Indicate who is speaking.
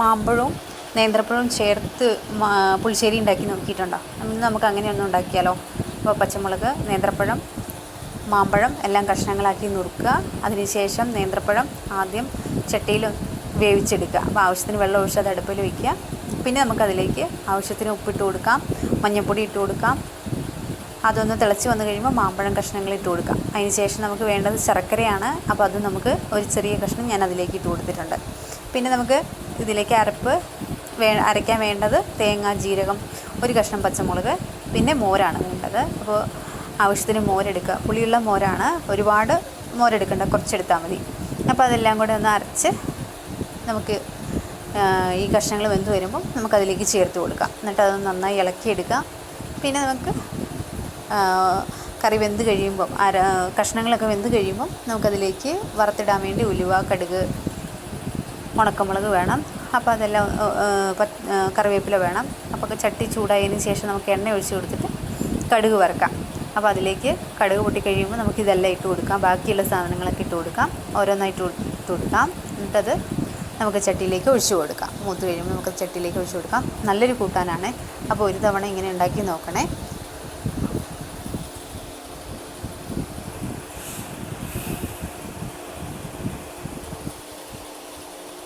Speaker 1: മാമ്പഴവും നേന്ത്രപ്പഴവും ചേർത്ത് പുളിശ്ശേരി ഉണ്ടാക്കി നോക്കിയിട്ടുണ്ടോ? ഇന്ന് നമുക്ക് അങ്ങനെയൊന്നും ഉണ്ടാക്കിയാലോ? അപ്പോൾ പച്ചമുളക് നേന്ത്രപ്പഴം മാമ്പഴം എല്ലാം കഷ്ണങ്ങളാക്കി നുറുക്കുക. അതിനുശേഷം നേന്ത്രപ്പഴം ആദ്യം ചട്ടിയിൽ വേവിച്ചെടുക്കുക. അപ്പോൾ ആവശ്യത്തിന് വെള്ളം ഒഴിച്ച് അത് അടുപ്പിൽ വയ്ക്കുക. പിന്നെ നമുക്കതിലേക്ക് ആവശ്യത്തിന് ഉപ്പിട്ട് കൊടുക്കാം മഞ്ഞൾപ്പൊടി ഇട്ട് കൊടുക്കാം. അതൊന്ന് തിളച്ച് വന്നു കഴിയുമ്പോൾ മാമ്പഴം കഷ്ണങ്ങൾ ഇട്ട് കൊടുക്കാം. അതിന് ശേഷം നമുക്ക് വേണ്ടത് ശർക്കരയാണ്. അപ്പോൾ അത് നമുക്ക് ഒരു ചെറിയ കഷ്ണം ഞാൻ അതിലേക്ക് ഇട്ട് കൊടുത്തിട്ടുണ്ട്. പിന്നെ നമുക്ക് ഇതിലേക്ക് അരപ്പ് വേ അരയ്ക്കാൻ വേണ്ടത് തേങ്ങ ജീരകം ഒരു കഷ്ണം പച്ചമുളക് പിന്നെ മോരാണ് വേണ്ടത്. അപ്പോൾ ആവശ്യത്തിന് മോരെടുക്കുക. പുളിയുള്ള മോരാണ്. ഒരുപാട് മോരെടുക്കേണ്ട കുറച്ചെടുത്താൽ മതി. അപ്പോൾ അതെല്ലാം കൂടെ ഒന്ന് അരച്ച് നമുക്ക് ഈ കഷ്ണങ്ങൾ വെന്ത് വരുമ്പം നമുക്കതിലേക്ക് ചേർത്ത് കൊടുക്കാം. എന്നിട്ട് അത് നന്നായി ഇളക്കിയെടുക്കാം. പിന്നെ നമുക്ക് കറി വെന്ത് കഴിയുമ്പം അര കഷ്ണങ്ങളൊക്കെ വെന്ത് കഴിയുമ്പം നമുക്കതിലേക്ക് വറുത്തിടാൻ വേണ്ടി ഉലുവ കടുക് ഉണക്കമുളക് വേണം. അപ്പോൾ അതെല്ലാം കറിവേപ്പില വേണം. അപ്പോൾ ചട്ടി ചൂടായതിന് ശേഷം നമുക്ക് എണ്ണ ഒഴിച്ച് കൊടുത്തിട്ട് കടുക് വറക്കാം. അപ്പോൾ അതിലേക്ക് കടുക് പൊട്ടിക്കഴിയുമ്പോൾ നമുക്ക് ഇതെല്ലാം ഇട്ട് കൊടുക്കാം. ബാക്കിയുള്ള സാധനങ്ങളൊക്കെ ഇട്ട് കൊടുക്കാം. ഓരോന്നായിട്ട് ഇട്ട് കൊടുക്കാം. എന്നിട്ടത് നമുക്ക് ചട്ടിയിലേക്ക് ഒഴിച്ചു കൊടുക്കാം. മൂത്ത് കഴിയുമ്പോൾ നമുക്ക് ചട്ടിയിലേക്ക് ഒഴിച്ചു കൊടുക്കാം. നല്ലൊരു കൂട്ടാനാണ്. അപ്പോൾ ഒരു തവണ ഇങ്ങനെ ഉണ്ടാക്കി നോക്കണേ.